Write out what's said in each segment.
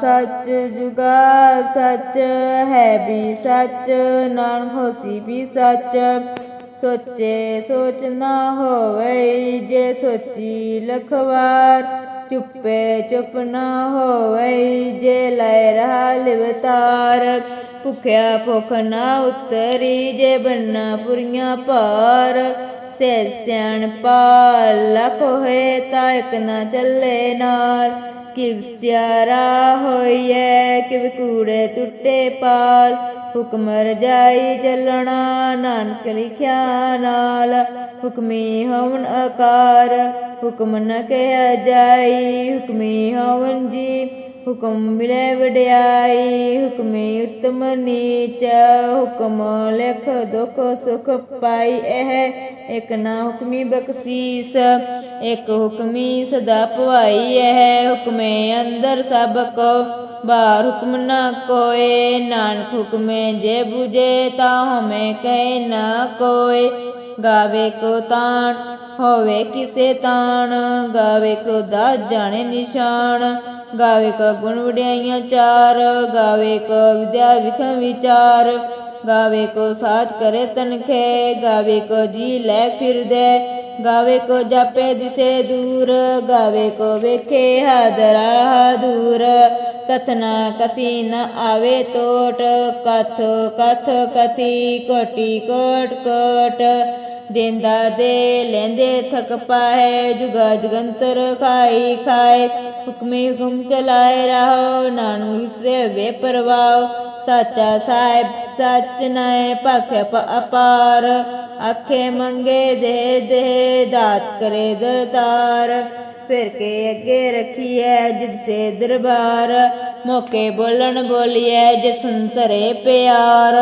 ਸੱਚ ਜੁਗਾ ਸੱਚ ਹੈ ਵੀ ਸੱਚ ਨਾਨਕ ਹੋਸੀ ਵੀ ਸੱਚ। ਸੋਚੇ ਸੋਚ ਨਾ ਹੋਵੇ ਜੇ ਸੋਚੀ ਲਖਵਾਰ। ਚੁੱਪੇ ਚੁੱਪ ਨਾ ਹੋਵੇ ਜੇ ਲੈ ਰਹਾ ਲਿਵਤਾਰ। ਭੁਖਿਆ ਭੁਖ ਨਾ ਉਤਰੀ ਜੇ ਬੰਨਾ ਪੁਰੀਆਂ ਪਾਰ। ਸੇ ਸਿਆਣ ਪਾਲ ਲਖ ਹੋਏ ਤਾਂ ਇਕ ਨਾ ਚੱਲੇ ਨਾਲ ਕਿਵ ਸਿਆਰਾ ਹੋਈਐ ਕਿ ਕੂੜੇ ਟੁੱਟੇ ਪਾਲ। ਹੁਕਮ ਰਜਾਈ ਚੱਲਣਾ, ਨਾਨਕ ਲਿਖਿਆ ਨਾਲ। ਹੁਕਮੀ ਹਵਨ ਆਕਾਰ, ਹੁਕਮ ਨ ਕਹਿਆ ਜਾਈ। ਹੁਕਮੀ ਹਵਨ ਜੀ ਹੁਕਮ ਮਿਲੇ ਵਡਿਆਈ, ਹੁਕਮੇ ਉਤਮ ਨੀਚ, ਹੁਕਮ ਲਿਖ ਦੁਖ ਸੁਖ ਪਾਈ ਇਹ। ਇਕ ਨਾ ਹੁਕਮੀ ਬਖਸ਼ੀਸ, ਇਕ ਹੁਕਮੀ ਸਦਾ ਭਵਾਈ ਇਹ। ਹੁਕਮੇ ਅੰਦਰ ਸਭ ਕੋ, ਬਾਹਰ ਹੁਕਮ ਨਾ ਕੋਏ। ਨਾਨਕ ਹੁਕਮੇ ਜੇ ਬੁਝੇ ਤਾਂ ਹਮੇ ਕਹਿ ਨਾ ਕੋਏ। ਗਾਵੇ ਕੋ ਤਾਣ, ਹੋਵੇ ਕਿਸੇ ਤਾਣ। ਗਾਵੇ ਕੋ ਦਾ ਜਾਣੇ ਨਿਸ਼ਾਨ, ਗਾਵੇ ਕੋ ਗੁਣ ਵਡਿਆਈਆਂ ਚਾਰ। ਗਾਵੇ ਕੋ ਵਿਦਿਆ ਵਿਖਮ ਵਿਚਾਰ, ਗਾਵੇ ਕੋ ਸਾਚ ਕਰੇ ਤਨਖੇ। ਗਾਵੇ ਕੋ ਜੀ ਲੈ ਫਿਰਦੇ, ਗਾਵੇ ਕੋ ਜਾਪੇ ਦਿਸੇ ਦੂਰ। ਗਾਵੇ ਕੋ ਵੇਖੇ ਹਾਦਰਾ ਦੂਰ ਕਥਨਾ ਕਥੀ ਨ ਆਵੇ ਤੋਟ ਕਥ ਕਥ ਕਥੀ ਕੋਟੀ ਕੋਟ ਕੋਟ। ਦੇਂਦਾ ਦੇ ਲੈਂਦੇ ਥਕ ਪਾਏ ਜੁਗਾ ਜੁਗੰਤਰ ਖਾਈ ਖਾਏ। ਹੁਕਮੇ ਹੁਕਮ ਚਲਾਏ ਰਹੋ ਨਾਨਕ ਵਿਖਸੇ ਵੇ ਪਰਵਾਓ ਸਾਚਾ ਸਾਹਿਬ ਸੱਚ ਨੈ ਭਖਿ ਅਪਾਰ। ਆਖੇ ਮੰਗੇ ਦੇ ਦੇ ਦਾਤ ਕਰੇ ਦਤਾਰ। ਫਿਰ ਕੇ ਅੱਗੇ ਰੱਖੀਐ ਜਿਦ ਸੇ ਦਰਬਾਰ। ਮੌਕੇ ਬੋਲਣ ਬੋਲੀਐ ਜਿਸ ਸੰਤਰੇ ਪਿਆਰ।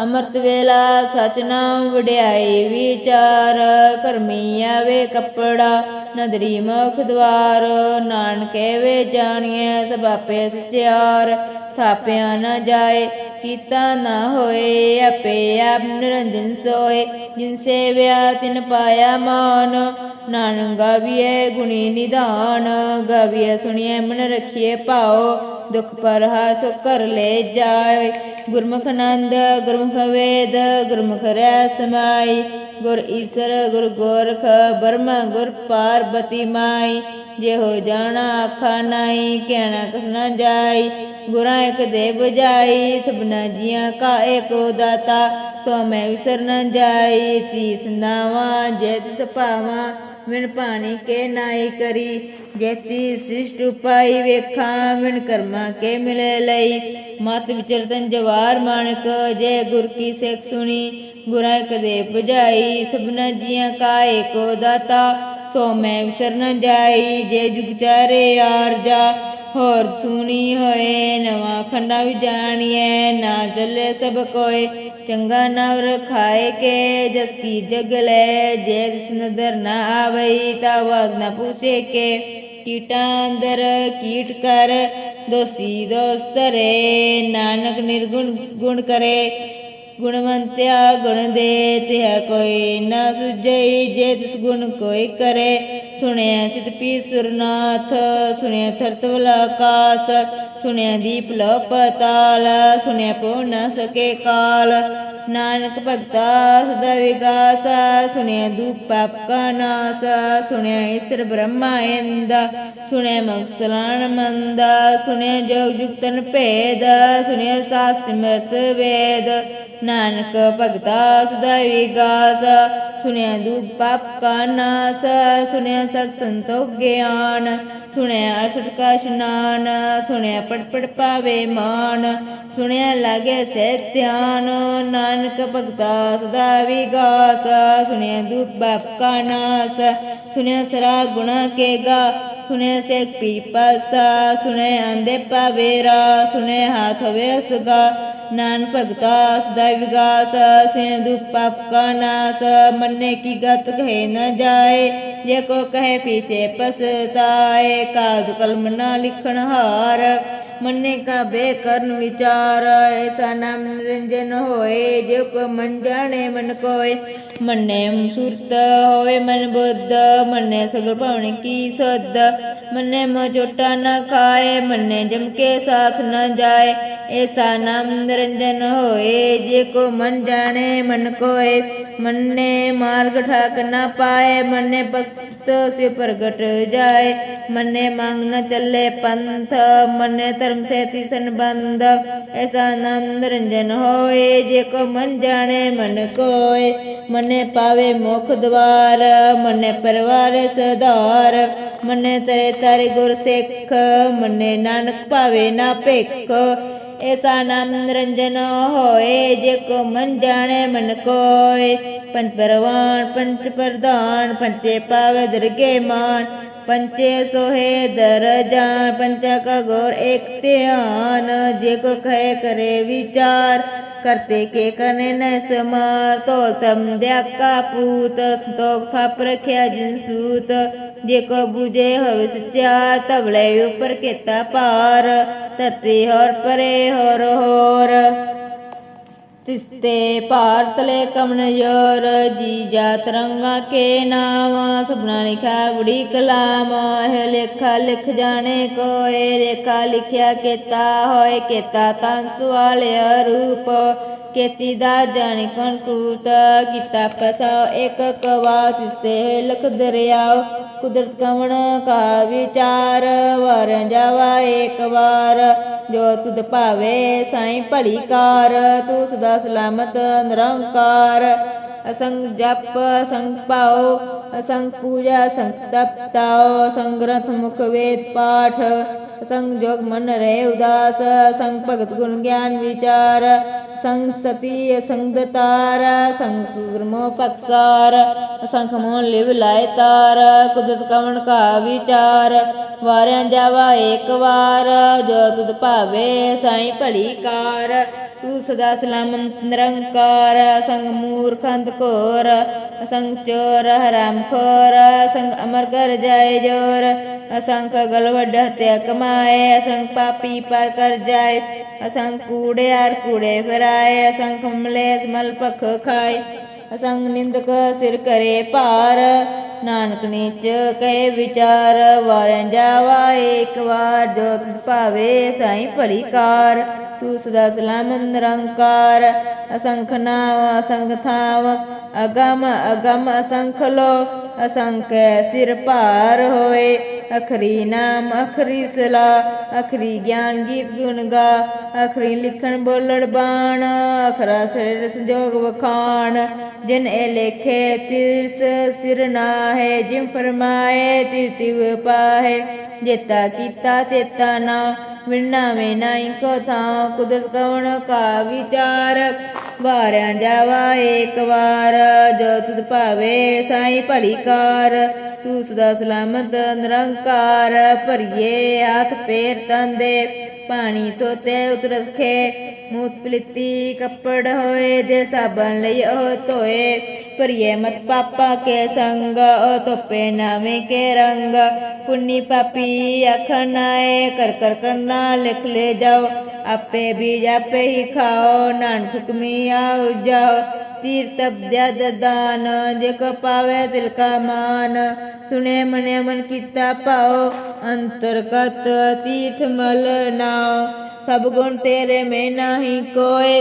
ਅੰਮ੍ਰਿਤ ਵੇਲਾ ਸਚ ਨਾਮ ਵਡਿਆਈ ਵਿਚਾਰ। ਕਰਮੀ ਆਵੇ ਕੱਪੜਾ, ਨਦਰੀ ਮੁਖ ਦਵਾਰ। ਨਾਨਕੇ ਵੇ ਜਾਣੀਐ ਸਭ ਆਪੇ ਸਚਿਆਰ। ਥਾਪਿਆ ਨਾ ਜਾਏ, ਕੀਤਾ ਨਾ ਹੋਏ, ਆਪੇ ਆਪ ਨਿਰੰਜਨ ਸੋਏ। ਜਿਨ ਸੇਵਿਆ, ਤਿਨ ਪਾਇਆ ਮਾਨ ਨਾਨਕ ਗਾਵੀਏ ਗੁਣੀ ਨਿਦਾਨ ਗਾਵੀਏ ਸੁਣੀਏ ਮਨ ਰਖੀਏ ਭਾਉ। ਦੁਖ ਪਰ ਹਾਸ ਕਰ ਲੈ ਜਾਏ। ਗੁਰਮੁਖ ਨੰਦ ਗੁਰਮੁਖ ਵੇਦ, ਗੁਰਮੁਖ ਰੈ ਸਮਾਈ ਗੁਰ ਈਸਰ, ਗੁਰ ਗੋਰਖ ਬਰਮ ਗੁਰ ਪਾਰਬਤੀ ਮਾਈ। ਜੇ ਹੋ ਜਾਣਾ ਆਖਾ ਨਾਈ, ਕਹਿਣਾ ਕਸ ਨਾ ਜਾਈ। ਗੁਰਾਂ ਇੱਕ ਦੇ ਬਜਾਈ ਸਭਨਾ ਜੀਆਂ ਕਾ ਏਕੋ ਦਾਤਾ। ਸੋ ਮੈਂ ਵਿਸਰ ਨ ਜਾਈ, ਤੀਸ ਨਾਵਾ, ਜੇ ਤਿਸ ਪਾਵਾਂ ਵਿਣ ਪਾਣੀ ਕੇ ਨਾਈ ਕਰੀ। ਜੇਤੀ ਸਿਸ਼ਟ ਉਪਾਈ ਵੇਖਾਂ ਮਿਣ ਕਰਮਾ ਕੇ ਮਿਲੇ ਲਈ। ਮਤ ਵਿਚਰਤਨ ਜਵਾਰ ਮਾਨਕ ਜੇ ਗੁਰ ਕੀ ਸਿੱਖ ਸੁਣੀ। ਗੁਰਾਂ ਦੇ 부ਝਾਈ ਸਭਨਾ ਜੀਆਂ ਕਾ ਏਕੋ ਦਾਤਾ। ਸੋ ਮੈਂ ਵਿਸਰ ਨ ਜਾਈ, ਜੇ ਜੁਗ ਚਾਰੇ ਆਰਜਾ। ਹੋਰ ਸੁਣੀ ਹੋਏ ਨਵਾਂ ਖੰਡਾ ਵੀ ਜਾਣੀਐ, ਨਾ ਚੱਲੇ ਸਭ ਕੋਏ। ਚੰਗਾ ਨਵਰ ਰਖਾਏ ਕੇ, ਜਸ ਕੀ ਜਗ ਲੈ। ਜੇ ਦਿਸ ਨਦਰ ਨਾ ਆਵਈ, ਤਾ ਵਾਗ ਨਾ ਪੁੱਛੇ ਕੇ। ਕੀਟਾਂ ਅੰਦਰ ਕੀਟ ਕਰ, ਦੋਸੀ ਦੋਸਤ ਰੇ ਨਾਨਕ ਨਿਰਗੁਣ ਗੁਣ ਕਰੇ। ਗੁਣਵੰਤਿਆ ਗੁਣ ਦੇ, ਤਿਹ ਕੋਈ ਨਾ ਸੁਝਈ, ਜੇ ਤਿਸ ਗੁਣ ਕੋਈ ਕਰੇ। ਸੁਣਿਆ ਸਿਤ ਪੀ ਸੁਰਨਾਥ ਸੁਣਿਆ ਧਰਤਵਲ ਆਕਾਸ ਸੁਣਿਆ ਦੀਪ ਲੋ ਪਤਾਲ ਸੁਣਿਆ ਪੋ ਨ ਸਕੇ ਕਾਲ। ਨਾਨਕ ਭਗਤਾ, ਸਦਾ ਵਿਗਾਸ ਸੁਣਿਆ ਦੂਪ ਪਾਪ ਕਾ ਨਾਸ ਸੁਣਿਆ ਈਸ਼ਰ ਬ੍ਰਹਮਾ ਇੰਦ ਸੁਣਿਆ ਮਕਸਲਾਨ ਮੰਦਾ ਸੁਣਿਆ ਜੋਗ ਜੁਗਤਨ ਭੇਦ ਸੁਣਿਆ ਸਾਸ ਸਿਮਰਤ ਵੇਦ। ਨਾਨਕ ਭਗਤਾ, ਸਦਾ ਵਿਗਾਸ ਸੁਣਿਆ ਦੂਪ ਪਾਪ ਕਾ ਨਾਸ ਸੁਣਿਆ ਸਤ ਸੰਤੋਖ ਗਿਆਨ ਸੁਣਿਆ ਅਸਟ ਕਾ ਇਸ਼ਨਾਨ ਸੁਣਿਆ ਪੜ ਪੜ ਪਾਵੇ ਮਾਨ ਸੁਣਿਆ ਲਾਗੇ ਸੇ ਧਿਆਨ। ਨਾਨਕ ਭਗਤਾ ਸਦਾ ਵਿਗਾਸ ਸੁਣਿਆ ਦੁਖ ਬਾਪ ਕਾ ਨਾਸ, ਸੁਣਿਆ ਸਰਾ ਗੁਣਾ ਕੇ ਗਾ, ਸੁਣਿਆ ਸੇਖ ਪੀ ਪਾਸਾ, ਸੁਣਿਆ ਅੰਦੇ ਪਾਵੇਰਾ ਸੁਣਿਆ ਹਾਥ ਵੇ ਸਗਾ ਨਾਨ ਭਗਤਾ ਸਦਾ ਵਿਗਾਸ ਸੁਣਿਆ ਦੁਖ ਪਾਪ ਕਾ ਨਾਸ, ਮੰਨੇ ਕੀ ਗਤ ਕਹੇ ਨ ਜਾਏ, ਜੇ ਕੋ ਕਹੇ ਪੀਛੇ ਪਸਤਾਏ ਕਾਦ ਕਲਮ ਨਾ ਲਿਖਣ ਹਾਰ ਮੰਨੇ ਕਾ ਬੇ ਵਿਚਾਰ ਐਸਾ ਨਾਮ ਨਿਰੰਜਨ ਹੋਏ ਜੇ ਕੋ ਮਨ ਜਾਣੇ ਮਨ ਕੋਏ। ਮੰਨੇ ਸੁਰਤ ਹੋਵੇ ਮਨ ਬੁੱਧ, ਮੰਨੇ ਸਗਲ ਭਵਨ ਕੀ ਸਦ। ਮੰਨੇ ਮੋ ਚੋਟਾ ਨ ਖਾਏ, ਮੰਨੇ ਜਮ ਕੇ ਸਾਥ ਨਾ ਜਾਏ। ਐਸਾ ਨਾਮ ਨਿਰੰਜਨ ਹੋਏ ਜੇ ਕੋ ਮਨ ਜਾਣੇ ਮਨ ਕੋਏ। ਮੰਨੇ ਮਾਰਗ ਠਾਕ ਨਾ ਪਾਏ, ਮੰਨੇ ਭਗਤ ਸੇ ਪ੍ਰਗਟ ਜਾਏ। ਮੰਨੇ ਮੰਗ ਨਾ ਚੱਲੇ ਪੰਥ, ਮੰਨੇ ਧਰਮ ਸੇ ਤਿਸਨ ਐਸਾ ਨਾਮ ਨਿਰੰਜਨ ਹੋਏ, ਜੇ ਕੋ ਮਨ ਜਾਣੇ ਮਨ ਕੋਏ, ਮੰਨੇ ਪਾਵੇ ਮੁਖ ਦਵਾਰ, ਮੰਨੇ ਪਰਵਾਰ ਸਧਾਰ, ਮੰਨੇ ਤਰੇ ਤਾਰੇ ਗੁਰ ਸਿੱਖ, ਮੰਨੇ ਨਾਨਕ ਪਾਵੇ ਨਾ ਭਿਖ, ਐਸਾ ਨਾਮ ਨਿਰੰਜਨ ਹੋਏ, ਜੇ ਕੋ ਮਨ ਜਾਣੇ ਮਨ ਕੋਏ ਪੰਚ ਪਰਵਾਨ ਪੰਚ ਪ੍ਰਧਾਨ ਪੰਚੇ ਪਾਵੇ ਦਰਗੇ ਮਾਨ ਪੰਚੇ ਸੋਹੇ ਦਰ ਜਾਨ ਪੰਚਾ ਕਾ ਗੌਰ ਇੱਕ ਧਿਆਨ, ਜੇ ਕੋ ਕਹੇ ਕਰੇ ਵਿਚਾਰ, ਕਰਤੇ ਕੇ ਕਨੇ ਨ ਸਮਾਰ, ਤੋਲ ਤਮ ਦਿਆ ਕਾ ਪੂਤ, ਸੰਤੋਖ ਥਾਪ ਰਖਿਆ ਜਿਨ ਸੂਤ, ਜੇ ਕੋ ਬੁਝੇ ਹੋਵੇ ਸਚਾ ਤਵਲੇ ਉਪਰ ਕੀਤਾ ਪਾਰ ਤਿਸਤੇ ਭਾਰਤਲੇ ਕਮਨ ਯੋਰ, ਜੀ ਜਾਤ ਰੰਗਾ ਕੇ ਨਾਮ ਸਭਨਾ ਲਿਖਾ ਬੜੀ ਕਲਾਮ ਹੈ ਲੇਖਾ ਲਿਖ ਜਾਣੇ ਕੋਏ, ਲੇਖਾ ਲਿਖਿਆ ਕੀਤਾ ਹੋਏ, ਕੀਤਾ ਤਾਂ ਸਵਾਲਿਆ ਰੂਪ। ਕੀਤੀ ਦਾ ਜਾਣੇ ਕਣ ਕੀਤਾ ਪਸਾ, ਇੱਕ ਕਵਾ ਤਿਸਤੇ ਲਖ ਦਰਿਆਓ। ਕੁਦਰਤ ਕਵਣ ਕਾ ਵਿਚਾਰ ਵਰ ਜਾਵਾ ਇੱਕ ਵਾਰ। ਜੋ ਤੁਧ ਭਾਵੇ ਸਾਈ ਭਲੀ ਕਾਰ ਤੂੰ ਸਦਾ ਸਲਾਮਤ ਨਿਰੰਕਾਰ। ਅਸੰਗ ਜਪ ਸੰਗ ਪਾਓ, ਅਸੰਗ ਪੂਜਾ, ਅਸੰਗ ਤਪ ਤਾਓ ਮੁਖ ਵੇਦ ਪਾਠ ਸੰਗ ਜੋਗ ਮਨ ਰਹੇ ਉਦਾਸ ਅਸੰਗ ਭਗਤ ਗੁਣ ਗਿਆਨ ਵਿਚਾਰ, ਸੰਗ ਸਤੀ ਅਸੰਗ ਦਤਾਰ ਸੰਗ ਸੁਰਮੋ ਪਕਸਾਰ ਅਸੰਖ ਮੋਨ ਲਿਵ ਲਾਇ ਤਾਰ, ਕੁਦਰਤ ਕਵਣ ਕਾ ਵਿਚਾਰ, ਵਾਰਿਆਂ ਜਾਵਾ ਏਕ ਵਾਰ, ਜੋ ਤੁਧ ਭਾਵੇ ਸਾਈ ਭਲੀ ਕਾਰ ਤੂੰ ਸਦਾ ਸਲਾਮਤ ਨਿਰੰਕਾਰ, ਸੰਗ ਮੂਰਖ ਅੰਧ ਘੋਰ, ਅਸੰਗ ਚੋਰ, ਹਰਾਮ ਖੋਰ ਸੰਗ ਅਮਰ ਕਰ ਜਾਏ ਜੋਰ ਅਸੰਖ ਗਲ ਵੱਡ ਹਤਿਆ ਕਮਾਏ, ਅਸੰਗ ਪਾਪੀ ਪਰ ਕਰ ਜਾਏ, ਅਸੰਗ ਕੂੜੇ ਕੂੜਿਆਰ ਕੂੜੇ ਫਿਰਾਏ ਅਸੰਖ ਮਲੇਸ ਮਲ ਭਖ ਖਾਏ, ਅਸੰਗ ਨਿੰਦਕ ਸਿਰ ਕਰੇ ਭਾਰ, ਨਾਨਕ ਨੀਚ ਕਹੇ ਵਿਚਾਰ, ਵਾਰਿਆ ਜਾਵਾ ਏਕ ਵਾਰ ਜੋ ਭਾਵੇ ਸਾਈ ਭਲੀ ਕਾਰ। ਤੂੰ ਸਦਾ ਸਲਾਮਤ ਨਿਰੰਕਾਰ ਅਸੰਖ ਨਾਮ ਅਸੰਖ ਥਾਵ ਅਗਮ ਅਗਮ ਅਸੰਖ ਲੋ ਅਸੰਖ ਸਿਰ ਭਾਰ ਹੋਏ ਅਖਰੀ ਨਾਮ ਅਖਰੀ ਸਲਾ ਅਖਰੀ ਗਿਆਨ ਗੀਤ ਗੁਣ ਗਾ ਅਖਰੀ ਲਿਖਣ ਬੋਲਣ ਬਾਣ ਅਖਰਾ ਸਿਰ ਸੰਜੋਗ ਵਖਾਣ ਜਿਨ ਇਹ ਲੇਖੇ ਤਿਸ ਸਿਰ ਨਾਹੇ ਜਿਮ ਫਰਮਾਏ ਤਿਵ ਤਿਵ ਪਾਹੇ ਜੇਤਾ ਕੀਤਾ ਤੇਤਾ ਨਾ ਵਿਣਾ ਵੇ ਨਾਈ ਕੋ ਥਾਂ ਕੁਦਰਤ ਕਵਣ ਕਾ ਵਿਚਾਰ। ਵਾਰਿਆ ਜਾਵਾ ਏਕ ਵਾਰ, ਜੋ ਤੁਧ ਭਾਵੇ ਸਾਈ ਭਲੀ ਕਾਰ, ਤੂੰ ਸਦਾ ਸਲਾਮਤ ਨਿਰੰਕਾਰ, ਭਰੀਏ ਹੱਥ ਪੇਰ ਤੰਦੇ ਪਾਣੀ ਧੋਤੇ ਉਤਰ ਰਖੇ, ਮੂਤ ਪਲਿੱਤੀ ਕੱਪੜ ਹੋਏ ਦੇ ਸਾਬਣ ਲਈ ਉਹ ਧੋਏ, ਭਰੀਏ ਮਤ ਪਾਪਾ ਕੇ ਸੰਗ, ਉਹ ਧੋਪੇ ਨਾਵੇਂ ਕੇ ਰੰਗ, ਪੁੰਨੀ ਪਾਪੀ ਅਖਨਾਏ ਕਰ ਕਰ ਕਰਨਾ ਲਿਖ ਲੈ ਜਾਓ ਆਪੇ ਬੀਜ ਆਪੇ ਹੀ ਖਾਓ, ਨਾਨਕ ਹੁਕਮੀ ਆਉ ਜਾਓ। ਤੀਰਥ ਅਬਦਿਆਦ ਦਾਨ, ਜੇ ਕੋ ਪਾਵੇ ਦਿਲ ਕਾ ਮਾਨ। ਸੁਨੇ ਮਨੇ ਮਨ ਕੀਤਾ ਪਾਓ ਅੰਤਰਗਤ ਤੀਰਥ ਮਲ ਨਾਉ ਸਭ ਗੁਣ ਤੇਰੇ ਮੈਂ ਨਾਹੀ ਕੋਏ,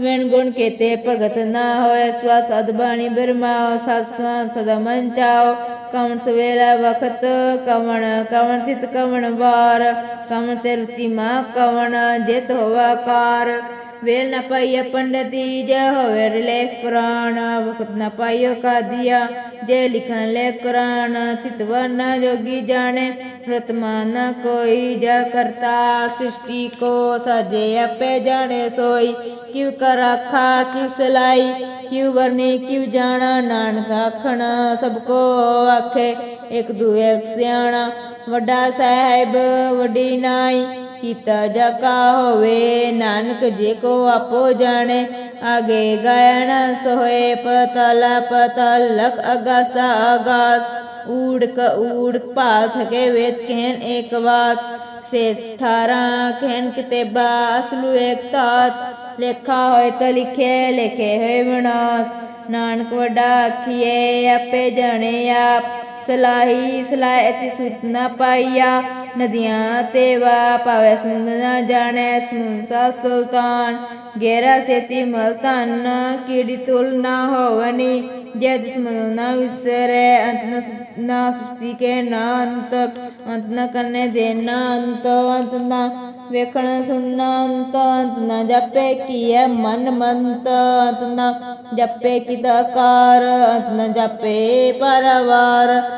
ਵੈਣ ਗੁਣ ਕੇਤੇ ਭਗਤ ਨਾ ਹੋਏ। ਸਵਸ ਅਦਬਾਣੀ ਬਿਰਮਾਓ ਸਤਸਾ ਸਦਾ ਮਨ ਚਾਓ। ਕਵਣ ਸਵੇਲਾ ਵਖਤ, ਕਵਣ ਕਵਣ ਚਿਤ ਕਵਣ ਵਾਰ। ਕਵਣ ਸੇ ਰੁਤੀ ਮਾ ਕਵਣ ਜਿਤ ਹੋਵਾ ਕਾਰ। ਵੇਲ ਨਾ ਪਾਈਏ ਪੰਡਤੀ ਜੇ ਹੋਵੇ ਲੇਖ ਪੁਰਾਣ ਵਕਤ ਨਾ ਪਾਈਓ ਕਾਦੀਆ, ਜੇ ਲਿਖਣ ਲੈ ਕੁਰਾਨ ਤਿਤਵਾ ਨਾ ਜੋਗੀ ਜਾਣੇ ਵਰਤਮਾਨ ਨਾ ਕੋਈ ਜਾ ਕਰਤਾ, ਸ੍ਰਿਸ਼ਟੀ ਕੋ ਸਾਜੇ ਆਪੇ ਜਾਣੇ ਸੋਈ, ਕਿਉ ਕਰ ਆਖਾ, ਕਿਉ ਸਲਾਈ, ਕਿਉ ਵਰਨੀ, ਕਿਉ ਜਾਣਾ, ਨਾਨਕ ਆਖਣ, ਸਭ ਕੋ ਆਖੇ, ਇੱਕ ਦੂਏ ਸਿਆਣਾ, ਵੱਡਾ ਸਾਹਿਬ, ਵੱਡੀ ਨਾਈ ਕੀਤਾ ਜਾ ਹੋਵੇ, ਨਾਨਕ ਜੇ ਕੋ ਆਪੋ ਜਾਣੇ, ਆਗੇ ਗਾਇਣ ਸੋਏ ਪਤਲ ਪਤਲ ਲਖ ਅਗਾਸਾ ਆਗਾਸ। ਊੜ ਊੜ ਭਾਲ ਕੇ ਵੇਦ ਕਹਿਨ ਇੱਕ ਵਾਤ ਸੇਸ ਠਾਰਾਂ ਕਹਿਨ ਕਿਤੇਬਾ ਅਸਲੂ ਇੱਕ ਤਾਤ। ਲੇਖਾ ਹੋਏ ਤਾਂ ਲਿਖੇ ਲਿਖੇ ਹੋਏ ਵਿਨਾਸ਼ ਨਾਨਕ ਵੱਡਾ ਆਖੀਏ ਆਪੇ ਜਾਣੇ ਆਪ। ਸਲਾਹੀ, ਸਲਾਹ ਅਤੀ ਸੁਰਤ ਨਾ ਪਾਈਆ। ਨਦੀਆਂ ਤੇ ਵਾ ਪਾਵੇ ਸਮੁੰਦ ਨਾ ਜਾਣੈ ਸਮੁੰਸਾ ਸੁਲਤਾਨ। ਗੇਰਾ ਸੇਤੀ ਮਲ ਧਨ, ਕੀੜੀ ਤੁਲ ਨਾ ਹੋਵਨੀ। ਜਦ ਸਮੁੰਦ ਨਾ ਵਿਸਰੇ, ਅੰਤ ਨ ਨਾ ਸੁਤੀ ਕੇ ਨਾ ਅੰਤ। ਅੰਤ ਨ ਕਰਨੇ ਦੇ ਨਾ ਅੰਤ। ਅੰਤ ਨਾ ਵੇਖਣ ਸੁਣਨਾ ਅੰਤ। ਅੰਤ ਨਾ ਜਪੇ ਕੀਏ ਮਨ ਮੰਤ। ਅੰਤ ਨਾ ਜਪੇ ਕਿਦਾਕਾਰ ਅੰਤ ਨ ਜਪੇ ਪਰਵਾਰ।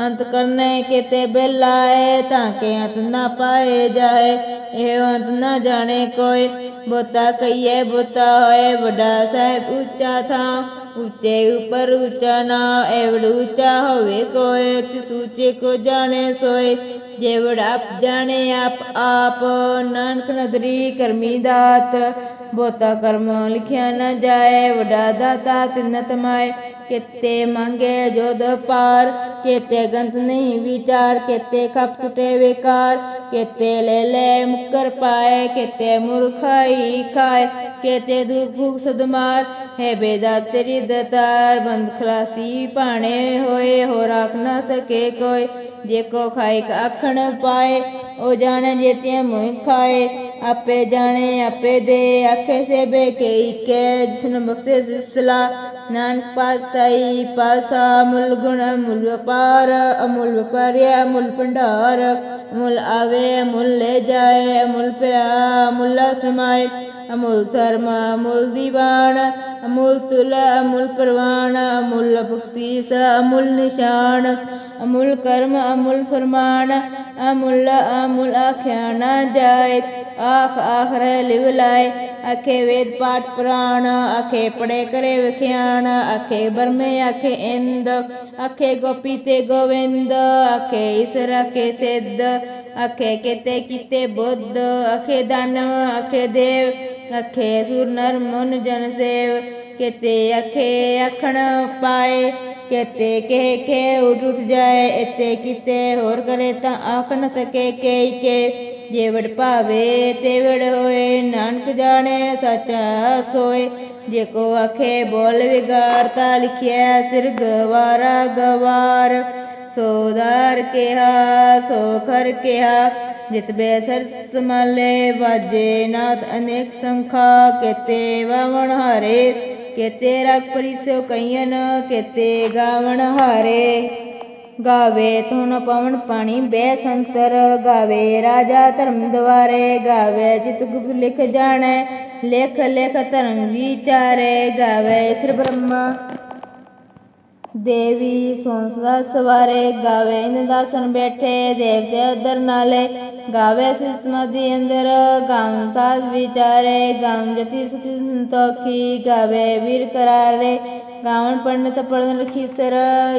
ਅੰਤ ਕਰਨੇ ਕਿਤੇ ਬੇਲਾਏ ਤਾਂ ਕਿ ਅੰਤ ਨਾ ਪਾਏ ਜਾਏ। ਇਹ ਅੰਤ ਨਾ ਜਾਣੇ ਕੋਈ। ਬੋਤਾ ਕਹੀਏ, ਬੋਤਾ ਹੋਏ, ਵੱਡਾ ਸਾਹਿਬ ਉੱਚਾ ਥਾਂ। ਉੱਚੇ ਉਪਰ ਉੱਚਾ ਨਾ ਐਵੜ ਉੱਚਾ ਹੋਵੇ ਕੋਈ। ਤਿਸ ਉੱਚੇ ਕੋ ਜਾਣੇ ਸੋਏ। ਜੇਵੜ ਆਪ ਜਾਣੇ ਆਪ ਆਪ ਨਾਨਕ ਨਦਰੀ ਕਰਮੀ ਦਾਤ। ਬੋਤਾ ਕਰਮ ਲਿਖਿਆ ਨਾ ਜਾਏ, ਵੱਡਾ ਦਾਤਾ ਤਿਨ ਤਮਾਏ ਕਿਤੇ ਮੰਗੇ ਜੋਦ ਪਾਰ, ਕਿਤੇ ਗੰਤ ਨਹੀਂ ਵਿਚਾਰ, ਕਿਤੇ ਖਪ ਟੁਟੇ ਵਿਕਾਰ, ਕਿਤੇ ਲੈ ਲੈ ਮੁਕਰ ਪਾਏ, ਕਿਤੇ ਮੁਰਖਾਈ ਖਾਏ, ਕਿਤੇ ਦੁਖ ਭੁਖ ਸਦਮਾਰ, ਹੈ ਬੇਦਾ ਤੇਰੀ ਦਤਾਰ, ਬੰਦ ਖਲਾਸੀ ਪਾਣੇ ਹੋਏ ਹੋ ਰੱਖ ਨਾ ਸਕੇ ਕੋਈ, ਜੇ ਕੋ ਖਾਏ ਆਖਣ ਪਾਏ, ਉਹ ਜਾਣੇ ਜੇਤਿਆਂ ਮੋਇ ਖਾਏ ਆਪੇ ਜਾਣੇ, ਆਪੇ ਦੇ, ਆਖੇ ਸੇ ਬੇ ਕੇ ਕੇ ਜਿਸਨ ਬਖਸ਼ੇ ਸਿਫਸਲਾ ਨਾਨਕ ਪਾਸਾਈ ਪਾਸਾ ਮੁਲ ਗੁਣ, ਮੁਲ ਵਪਾਰ, ਅਮੁਲ ਵਪਾਰਿਆ ਮੁਲ ਭੰਡਾਰ। ਮੁਲ ਆਵੇ ਮੁਲ ਲੈ ਜਾਏ ਮੁਲ ਪਿਆ ਮੁਲ ਸਮਾਏ। ਅਮੁਲ ਧਰਮ, ਅਮੁਲ ਦੀਵਾਨ, ਅਮੁਲ ਤੁਲ, ਅਮੁਲ ਪ੍ਰਵਾਨ, ਅਮੁਲ ਬਖਸ਼ੀਸ, ਅਮੁਲ ਨਿਸ਼ਾਨ, ਅਮੁਲ ਕਰਮ, ਅਮੁਲ ਫਰਮਾਨ, ਅਮੁਲ ਅਮੁਲ ਆਖਿਆ ਨਾ ਜਾਏ, ਆਖ ਆਖਰੇ ਲਿਵ ਲਾਏ, ਆਖੇ ਵੇਦ ਪਾਠ ਪੁਰਾਣ, ਆਖੇ ਪੜੇ ਕਰੇ ਵਿਖਿਆਣ, ਆਖੇ ਬਰਮੇ, ਆਖੇ ਇੰਦ, ਆਖੇ ਗੋਪੀ ਤੇ ਗੋਵਿੰਦ, ਆਖੇ ਈਸਰ ਆਖੇ ਸਿੱਧ, ਆਖੇ ਕਿਤੇ ਕਿਤੇ ਬੁੱਧ, ਆਖੇ ਦਾਨਵ ਆਖੇ ਦੇਵ ਆਖੇ ਸੁਰ ਨਰ ਮਨ ਜਨ ਸੇਵ, ਕਿਤੇ ਆਖੇ ਆਖਣ ਪਾਏ, ਕਿਤੇ ਕਹਿ ਕੇ ਉੱਠ ਉੱਠ ਜਾਏ ਇਤੇ ਕਿਤੇ ਹੋਰ ਕਰੇ ਤਾਂ ਆਖ ਨ ਸਕੇ ਕੇ ਕੇ। ਜੇ ਭਾਵੇ ਤੇਵੜ ਹੋਏ, ਨਾਨਕ ਜਾਣੇ ਸਚਾ ਸੋਏ। ਜੇ ਕੋ ਆਖੇ ਬੋਲ ਵਿਗਾਰਤਾ ਲਿਖਿਆ ਸਿਰ ਗਵਾਰਾ ਗਵਾਰ। ਸੋਦਾਰ ਕਿਹਾ ਸੋ ਖਰ ਕਿਹਾ, ਜਿਤ ਬੇ ਸਰਸ ਮਲੇ ਵਾਜੇ ਨਾਦ ਅਨੇਕ ਸੰਖਾ, ਕੇਤੇ ਵਵਣ ਹਾਰੇ, ਕੇਤੇ ਰਖ ਪਰਿਸੋ ਕਈਨ ਕੇਤੇ ਗਾਵਣ ਹਾਰੇ। ਗਾਵੇ ਧੁਨ ਪਵਨ ਪਾਣੀ ਬੈ ਸੰਤਰ, ਗਾਵੇ ਰਾਜਾ ਧਰਮ ਦਵਾਰੇ, ਗਾਵੇ ਜਿਤ ਗੁਪ ਲਿਖ ਜਾਣੈ, ਲੇਖ ਲੇਖ ਧਰਮ ਵਿਚਾਰੇ, ਗਾਵੇ ਸਿਰ ਬ੍ਰਹਮਾ। ਦੇਵੀ ਸੋਂਸਦਾ ਸਵਾਰੇ ਗਾਵੇ, ਇਨ ਦਾਸਨ ਬੈਠੇ ਦੇਵਤੇ ਅਦਰ ਨਾਲੇ। ਗਾਵੇ ਸਿਸਮਦੀ ਅੰਦਰ ਗਾਮ ਸਾਧ ਵਿਚਾਰੇ। ਗਾਮ ਜਤੀ ਸਤੀ ਸੰਤੋਖੀ, ਗਾਵੇ ਵੀਰ ਕਰਾਰੇ। ਗਾਵਣ ਪੰਡਤ ਪੜਨ ਰਖੀਸਰ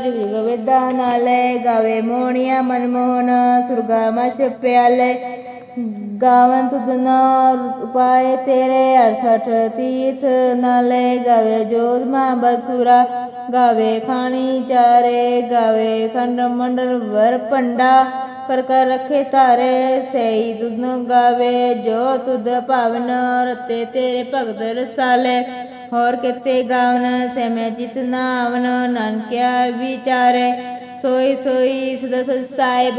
ਜੁਗ ਜੁਗ ਵੇਦਾ ਨਾਲੇ। ਗਾਵੇ ਮੋਹਣੀਆ ਮਨਮੋਹਨ, ਸੁਰਗਾ ਮਸ਼ ਪਿਆਲੇ। ਗਾਵਨ ਤੁਧਨਾ ਉਪਾਏ ਤੇਰੇ 68 ਤੀਰਥ ਨਾਲੇ ਗਾਵੇ ਜੋਤ ਮਾ ਬਸੁਰਾ, ਗਾਵੇ ਖਾਣੀ ਚਾਰੇ, ਗਾਵੇ ਖੰਡ ਮੰਡਲ ਵਰ ਪੰਡਾ ਕਰ ਕਰ ਰਖੇ ਤਾਰੇ ਸਈ ਤੁਧਨ ਗਾਵੇ ਜੋ ਤੁਧ ਭਾਵਨ, ਰਤੇ ਤੇਰੇ ਭਗਤ ਰਸਾਲੇ। ਹੋਰ ਕਿਤੇ ਗਾਵਨ ਸੇ ਮੈਂ ਜਿਤ ਨਾਵਨ, ਨਾਨਕਿਆ ਵਿਚਾਰੇ। ਸੋਈ ਸੋਈ ਸਦਾ ਸਾਹਿਬ,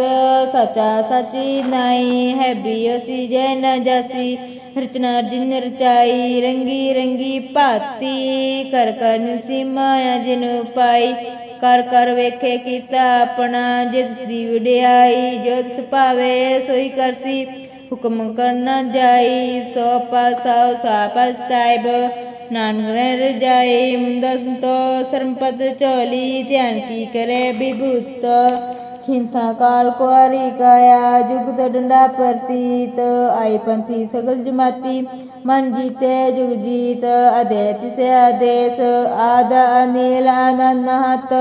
ਸਚਾ ਸਚੀ ਨਾਈ ਹੈ ਬਿਯਸੀ ਜੈ ਨ ਜਾਸੀ। ਰਚਨਾ ਜਿਨ ਰਚਾਈ, ਰੰਗੀ ਰੰਗੀ ਭਾਤੀ। ਕਰ ਕਰ ਨਿਸੀ ਮਾਇਆ ਜਿਨ ਪਾਈ। ਕਰ ਕਰ ਵੇਖੇ ਕੀਤਾ ਆਪਣਾ ਜਿਸ ਦੀ ਵਡਿਆਈ, ਜੋ ਤਿਸ ਸੋਈ ਕਰਸੀ ਹੁਕਮ ਕਰਨਾ ਜਾਈ, ਸੋ ਪਾਸਾ ਸਾਪਸ ਸਾਹਿਬ। ਨਾਨਕ ਰਹਿ ਰਜਾਈ ਮੁੰਦਾ ਸੰਤੋ ਸਰਮਪਦ ਚੋਲੀ ਧਿਆਨ ਕੀ ਕਰੇ ਬਿਭੂਤ ਖਿੰਥਾ ਕਾਲ ਕੁਆਰੀ ਕਾਇਆ ਜੁਗਤ ਡੰਡਾ ਪ੍ਰਤੀਤ ਆਈ ਪੰਥੀ ਸਗਲ ਜਮਾਤੀ ਮਨ ਜੀਤੇ ਜੁਗ ਜੀਤ ਅਦੇਤ ਸੇ ਆਦੇਸ ਆਦ ਅਨੀਲ ਆਨੰਦ ਹਤ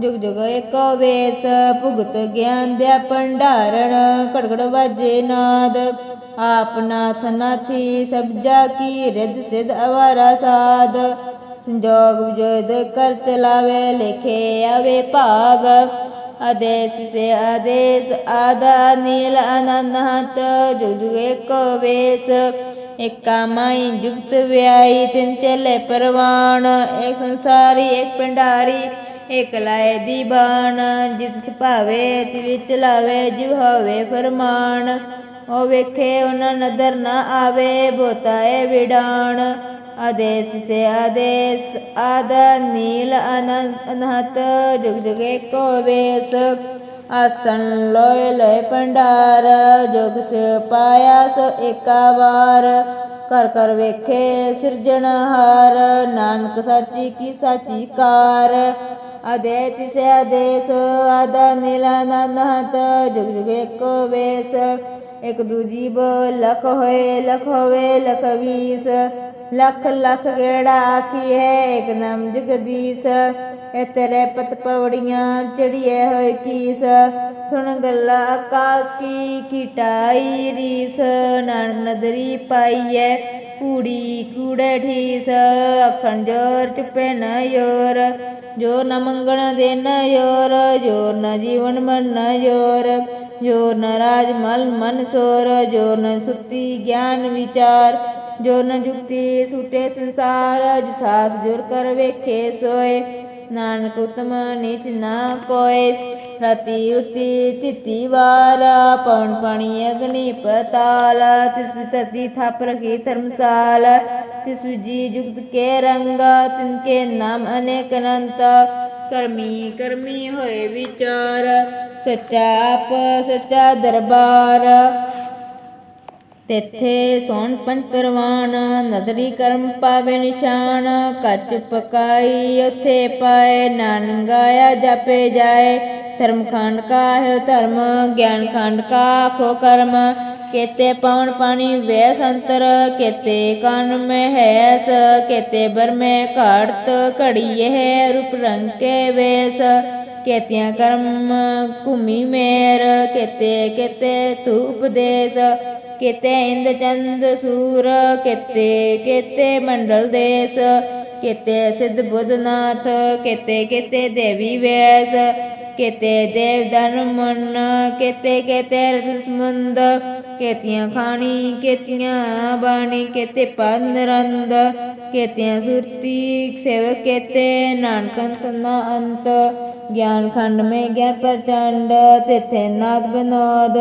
ਜੁਗ ਜੁਗ ਏਕੋ ਵੇਸ ਭੁਗਤ ਗਿਆਨ ਦੇ ਭੰਡਾਰਣ ਕੜਕੜ ਵਾਜੇ ਨਾਦ ਆਪ ਨਾਥ ਨਾਥੀ ਸਭ ਜਾ ਕੀ ਰਿਦ ਸਿਧ ਅਵਾਰਾ ਸਾਧ। ਸੰਜੋਗ ਵਿਜੋਦ ਕਰ ਚਲਾਵੇ, ਲਿਖੇ ਆਵੇ ਭਾਗ ਆਦੇਸ ਸੇ ਆਦੇਸ ਆਦਾ ਨੀਲ ਆਨੰਦ ਹਤ ਜੁਗ ਜੁਗ ਏਕੋ ਵੇਸ। ਏਕਾ ਮਾਈ ਜੁਗਤ ਵਿਆਈ ਤਿੰਨ ਚਲੇ ਪਰਵਾਨ ਇੱਕ ਸੰਸਾਰੀ ਇੱਕ ਪਿੰਡਾਰੀ ਇਕ ਲਾਏ ਦੀ ਬਾਣ। ਜਿਤ ਸੁਭਾਵੇ ਤਿ ਵਿੱਚ ਲਾਵੇ ਜਿਵ ਹੋਵੇ ਫਰਮਾਨ। ਉਹ ਵੇਖੇ ਉਹਨਾਂ ਨਦਰ ਨਾ ਆਵੇ ਬੋਤਾਏ ਵਿਡਾਣ। ਆਦੇਸ ਸੇ ਆਦੇਸ, ਆਦ ਨੀਲ ਅਨੰਤ ਅਨਹਤ, ਜੁਗ ਜੁਗ ਏਕੋ ਵੇਸ। ਆਸਣ ਲੋਏ ਲੋਏ ਭੰਡਾਰ, ਜੁਗ ਸ ਪਾਇਆ ਸੋ ਏਕਾ ਵਾਰ। ਕਰ ਕਰ ਵੇਖੇ ਸਿਰਜਣਹਾਰ ਨਾਨਕ ਸਾਚੀ ਕੀ ਸਾਚੀ ਕਾਰ। ਅਦੇਤ ਸੇ ਆਦੇਸ, ਆਦ ਨੀਲਾਨੰਦਹਤ ਜੁਗ ਜੁਗ ਏਕੋ ਵੇਸ। ਇਕ ਦੂਜੀ ਬੋ ਲਖ ਹੋਏ, ਲਖ ਹੋਵੇ, ਲਖ ਵੀਸ। ਲਖ ਲਖ ਗੇੜਾ ਆਖੀ ਹੈ, ਇਕ ਨਾਮ ਜਗਦੀਸ਼। ਇਹ ਪਤ ਪਵੜੀਆਂ ਚੜੀਏ ਹੋਏ ਕੀਸ। ਸੁਣ ਗੱਲਾ ਆਕਾਸ ਕੀ ਕੀਟਾਈ ਰੀਸ। ਨਾਨਕ ਨਦਰੀ ਪਾਈਐ ਕੂੜੀ ਕੂੜੇ ਠੀਸ ਅਖੰਡ ਜੋਰ ਚੁਪੇ ਨ ਯੋਰ। ਜੋ ਨ ਮੰਗਣ ਦੇ ਨ ਯੋਰ ਜੋਰ ਨ ਜੀਵਨ ਮਨ ਨ ਯੋਰ ਜੋਰ ਨ ਰਾਜ ਮਲ ਮਨ ਸੋਰ ਜੋਰ ਨ ਸੁਰਤੀ ਗਿਆਨ ਵਿਚਾਰ, ਜੋ ਨ ਜੁਗਤੀ ਸੁਟੇ ਸੰਸਾਰ ਜਿ ਸਾਥ ਜੁਰ ਕਰ ਵੇਖੇ ਸੋਏ, ਨਾਨਕ ਉਤਮ ਨੀਚ ਨਾ ਕੋਏ ਰਤੀ ਉਤੀ ਤਿਤੀ ਵਾਰ ਪਵਨ ਪਾਣੀ ਅਗਨੀ ਪਤਾਲ, ਤਿਸ ਧਰਤੀ ਥਾਪ ਰਖੀ ਧਰਮਸਾਲ, ਤਿਸ ਜੀ ਜੁਗਤ ਕੇ ਰੰਗ, ਤਿਨ ਕੇ ਨਾਮ ਅਨੇਕ ਅਨੰਤ। ਕਰਮੀ ਕਰਮੀ ਹੋਏ ਵਿਚਾਰ, ਸੱਚਾ ਆਪ, ਸੱਚਾ ਦਰਬਾਰ। ਤਿੱਥੇ ਸੋਨ ਪੰਜ ਪਰਵਾਨ, ਨਦਰੀ ਕਰਮ ਪਾਵੇ ਨਿਸ਼ਾਨ, ਕੱਚ ਪਕਾਈ ਉਥੇ ਪਾਏ, ਨਾਨਕ ਗਾਇਆ ਜਪੇ ਜਾਏ। ਧਰਮ ਖੰਡ ਕਾ ਹੈ ਧਰਮ ਗਿਆਨ ਖੰਡ ਕਾ ਖੋ ਕਰਮ। ਕੇਤੇ ਪਵਨ ਪਾਣੀ ਵੇ ਸੰਤਰ ਕੇਤੇ ਕਨ ਮੈਂ ਹੈਸ ਕੇਤੇ ਬਰ ਮੈਂ ਘਾੜਤ ਘੜੀ ਹੈ ਰੂਪ ਰੰਗ ਕੇ ਵੇਸ। ਕੇਤਿਆਂ ਕਰਮ ਘੁਮੀ ਮੇਰ, ਕੇਤੇ ਕੇਤੇ ਤੂ ਉਪਦੇਸ। ਕੇਤੇ ਇੰਦ ਚੰਦ ਸੂਰ, ਕੇਤੇ ਕੇਤੇ ਮੰਡਲ ਦੇਸ। ਕਿਤੇ ਸਿੱਧ ਬੁੱਧਨਾਥ ਕੇਤੇ ਕੇਤੇ ਦੇਵੀ ਵੈਸ। ਕੇਤੇ ਦੇਵ ਦਨ ਮਨ, ਕੇਤੇ ਕੇਤੇ ਰਸ ਸਮੁੰਦ ਕੇਤੀਆਂ ਖਾਣੀ, ਕੇਤੀਆਂ ਬਾਣੀ, ਕੇਤੇ ਪੰਨਰੰਦ ਕੇਤੀਆਂ ਸੁਰਤੀ ਸੇਵਕ, ਕੇਤੇ ਨਾਨਕੰਤ ਨਾ ਅੰਤ, ਗਿਆਨ ਖੰਡ ਮੇ ਗਿਆਨ ਪ੍ਰਚੰਡ, ਤਿਥੇ ਨਾਦ ਬਨੋਦ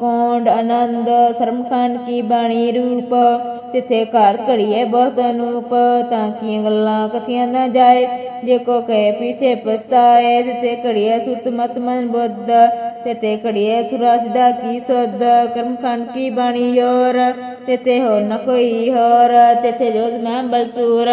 ਕੋਂਡ ਆਨੰਦ ਸਰਮਖੰਡ ਕੀ ਬਾਣੀ ਰੂਪ, ਤਿਥੇ ਘਰ ਘੜੀਏ ਬਹੁਤ ਅਨੂਪ, ਤਾਂ ਕੀਆਂ ਗੱਲਾਂ ਕਥੀਆਂ ਨਾ ਜਾਏ, ਜੇ ਕੋ ਕਹੇ ਪਿਛੇ ਪਛਤਾਏ, ਤਿਥੇ ਘੜੀਏ ਸੁਤ ਮਤ ਮਨ ਬੁੱਧ, ਤਿਥੇ ਘੜੀਏ ਸੁਰਾ ਦਾ ਕੀ ਸੋਧ, ਕਰਮਖੰਡ ਕੀ ਬਾਣੀ ਯੋਰ, ਤਿਥੇ ਹੋ ਨ ਕੋਈ ਹੋਰ, ਤਿਥੇ ਜੋਤ ਮੈਂ ਬਲਸੂਰ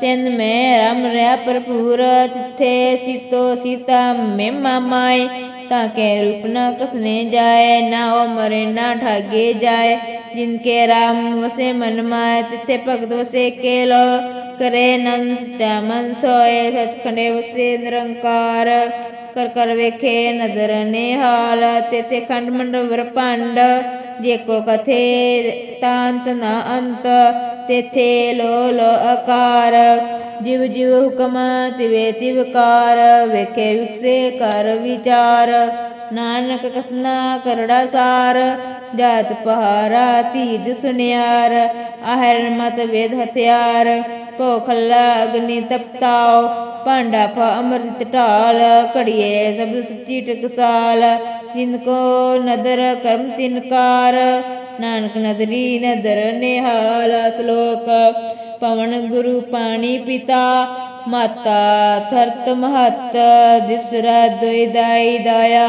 ਤਿੰਨ ਮੈਂ ਰਮ ਰਿਆ ਭਰਪੂਰ, ਤਿਥੇ ਸੀਤੋ ਸੀਤਾ ਮਹਿਮਾ ਮਾਈ ਤਾਂ ਕੇ रूप न कथने जाए ना ओ मरे ना ठागे जाए जिनके राम वसे मन माए तिथे भगत वसे केलो ਕਰੇ ਨੰਦ ਤੈਮਨ ਸੋਏ ਸਚਖੰਡੇ ਵਸੇ ਨਿਰੰਕਾਰ ਕਰ ਕਰ ਵੇਖੇ ਨਦਰ ਨਿਹਾਲ ਤੇਤੇ ਖੰਡ ਮੰਡਵ ਵਰਪੰਡ ਜੇ ਕੋ ਕਥੇ ਤਾਂਤ ਨਾ ਅੰਤ ਤੇਥੇ ਲੋ ਲੋ ਆਕਾਰ ਜਿਵ ਜਿਵ ਹੁਕਮ ਤਿਵੇ ਤਿਵਕਾਰ ਵੇਖੇ ਵਿਕਸੇ ਕਰ ਵਿਚਾਰ ਨਾਨਕ ਕਥਨਾ ਕਰੜਾ ਸਾਰ ਜਾਤ ਪਹਾਰਾ ਤੀਜ ਸੁਨਿਆਰ ਆਹਰ ਮਤ ਵੇਦ ਹਥਿਆਰ ਭੋਖਲਾ ਅਗਨੀ ਤਪਤਾਓ, ਭਾਂਡਾ ਪਾ ਅੰਮ੍ਰਿਤ ਢਾਲ, ਘੜੀਏ ਸਭ ਸੱਚੀ ਟਕਸਾਲ। ਜਿਨ ਕੋ ਨਦਰ ਕਰਮ ਤਿਨਕਾਰ ਨਾਨਕ ਨਦਰੀ ਨਦਰ ਨਿਹਾਲ ਸ਼ਲੋਕ। ਪਵਨ ਗੁਰੂ ਪਾਣੀ ਪਿਤਾ, ਮਾਤਾ ਥਰਤ ਮਹਤ ਦਿਸਰਾ ਦੋਇ ਦਾਈ ਦਾਇਆ।